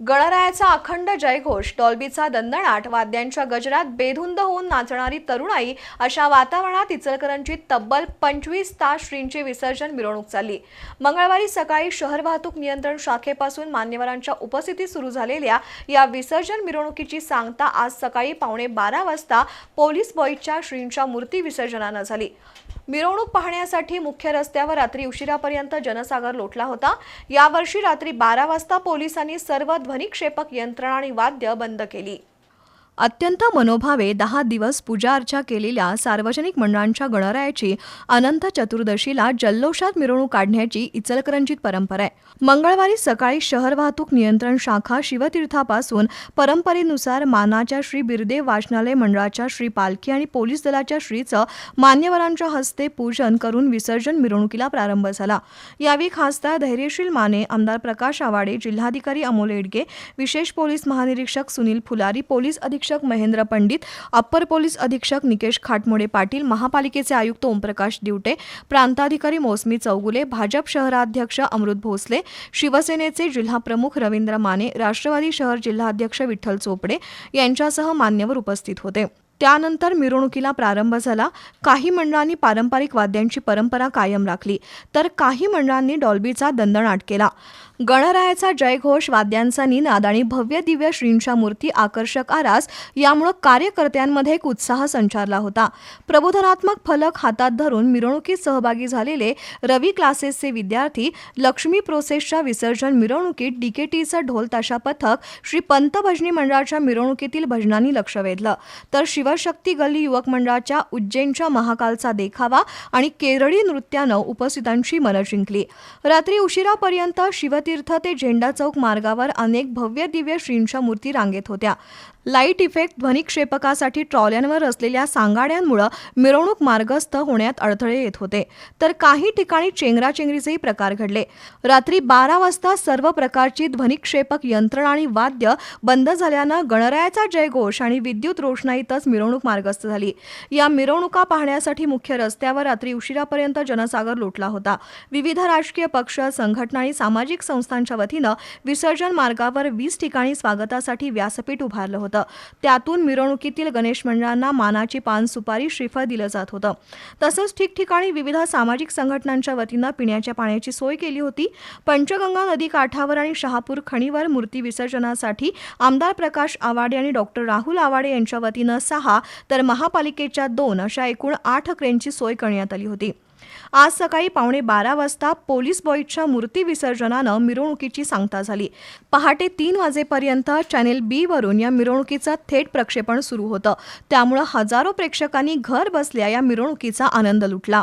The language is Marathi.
गणरायाचा अखंड जयघोष डॉल्बीचा दणदणाट वाद्यांच्या गजरात बेधुंद होऊन नाचणारी तरुणाई अशा वातावरणात इचलकरंजीत तब्बल पंचवीस तास श्रींची विसर्जन मिरवणूक चालली. मंगळवारी सकाळी शहर वाहतूक नियंत्रण शाखेपासून मान्यवरांच्या उपस्थितीत सुरू झालेल्या या विसर्जन मिरवणुकीची सांगता आज सकाळी पावणे बारा वाजता पोलीस बॉईजच्या श्रींच्या मूर्ती विसर्जनानं झाली. मिरवणूक पाहण्यासाठी मुख्य रस्त्यावर रात्री उशिरापर्यंत जनसागर लोटला होता. यावर्षी रात्री बारा वाजता पोलिसांनी सर्व ध्वनिक्षेपक यंत्रणा आणि वाद्य बंद केली. अत्यंत मनोभावे दहा दिवस पूजा अर्चा केलेल्या सार्वजनिक मंडळांच्या गणरायाची अनंत चतुर्दशीला जल्लोषात मिरवणूक काढण्याची इचलकरंजीत परंपरा आहे. मंगळवारी सकाळी शहर वाहतूक नियंत्रण शाखा शिवतीर्थापासून परंपरेनुसार मानाच्या श्री बिरदेव वाचनालय मंडळाच्या श्री पालखी आणि पोलीस दलाच्या श्रीचं मान्यवरांच्या हस्ते पूजन करून विसर्जन मिरवणुकीला प्रारंभ झाला. यावेळी खासदार धैर्यशील माने आमदार प्रकाश आवाडे जिल्हाधिकारी अमोल एडगे विशेष पोलीस महानिरीक्षक सुनील फुलारी पोलीस अधीक्षक महेंद्र पंडित अप्पर पोलीस अधीक्षक निकेश खाटमोडे पाटील महापालिकेचे आयुक्त ओमप्रकाश दिवटे प्रांताधिकारी मोसमी चौगुले भाजप शहराध्यक्ष अमृत भोसले शिवसेनेचे जिल्हाप्रमुख रवींद्र माने राष्ट्रवादी शहर जिल्हाध्यक्ष विठ्ठल चोपडे यांच्यासह मान्यवर उपस्थित होते. त्यानंतर मिरवणुकीला प्रारंभ झाला. काही मंडळांनी पारंपरिक वाद्यांची परंपरा कायम राखली. तर काही मंडळांनी डॉल्बीचा दणदणाट केला. गणरायाचा जयघोष वाद्यांचा निनाद आणि भव्य दिव्य श्रींच्या मूर्ती आकर्षक आरास यामुळे कार्यकर्त्यांमध्ये एक उत्साह संचारला होता. प्रबोधनात्मक फलक हातात धरून मिरवणुकीत सहभागी झालेले रवी क्लासेसचे विद्यार्थी लक्ष्मी प्रोसेसच्या विसर्जन मिरवणुकीत डीकेटीचं ढोल ताशा पथक श्री पंत भजनी मंडळाच्या मिरवणुकीतील भजनांनी लक्ष वेधलं. तर शिवशक्ती गल्ली युवक मंडळाच्या उज्जैनच्या महाकालचा देखावा आणि केरळी नृत्यानं उपस्थितांची मनं जिंकली. रात्री उशिरापर्यंत शिवतीर्थ ते झेंडा चौक मार्गावर अनेक भव्य दिव्य श्रींच्या मूर्ती रांगेत होत्या. लाइट इफेक्ट ध्वनिक्षेपकासाठी ट्रॉल्यांवर असलेल्या सांगाड्यांमुळं मिरवणूक मार्गस्थ होण्यात अडथळे येत होते. तर काही ठिकाणी चेंगराचेंगरीचेही प्रकार घडले. रात्री बारा वाजता सर्व प्रकारची ध्वनिक्षेपक यंत्रणा आणि वाद्य बंद झाल्यानं गणरायाचा जयघोष आणि विद्युत रोषणाईतच मिरवणूक मार्गस्थ झाली. या मिरवणुका पाहण्यासाठी मुख्य रस्त्यावर रात्री उशिरापर्यंत जनसागर लोटला होता. विविध राजकीय पक्ष संघटना आणि सामाजिक संस्थांच्या वतीनं विसर्जन मार्गावर वीस ठिकाणी स्वागतासाठी व्यासपीठ उभारलं होतं. त्यातून मिरवणुकीतील गणेश मंडळांना मानाची पान सुपारी श्रीफळ दिलं जात होतं. तसंच ठिकठिकाणी विविध सामाजिक संघटनांच्या वतीनं पिण्याच्या पाण्याची सोय केली होती. पंचगंगा नदी काठावर आणि शहापूर खणीवर मूर्ती विसर्जनासाठी आमदार प्रकाश आवाडे आणि डॉक्टर राहुल आवाडे यांच्या वतीनं सहा सहा तर महापालिकेच्या दोन अशा एकूण आठ क्रेनची सोय करण्यात आली होती. आज सकाळी पावणे बारा वाजता पोलीस बॉईजच्या मूर्ती विसर्जनानं मिरवणुकीची सांगता झाली. पहाटे तीन वाजेपर्यंत चॅनेल बी वरून या मिरवणुकीचं थेट प्रक्षेपण सुरू होतं. त्यामुळं हजारो प्रेक्षकांनी घर बसल्या या मिरवणुकीचा आनंद लुटला.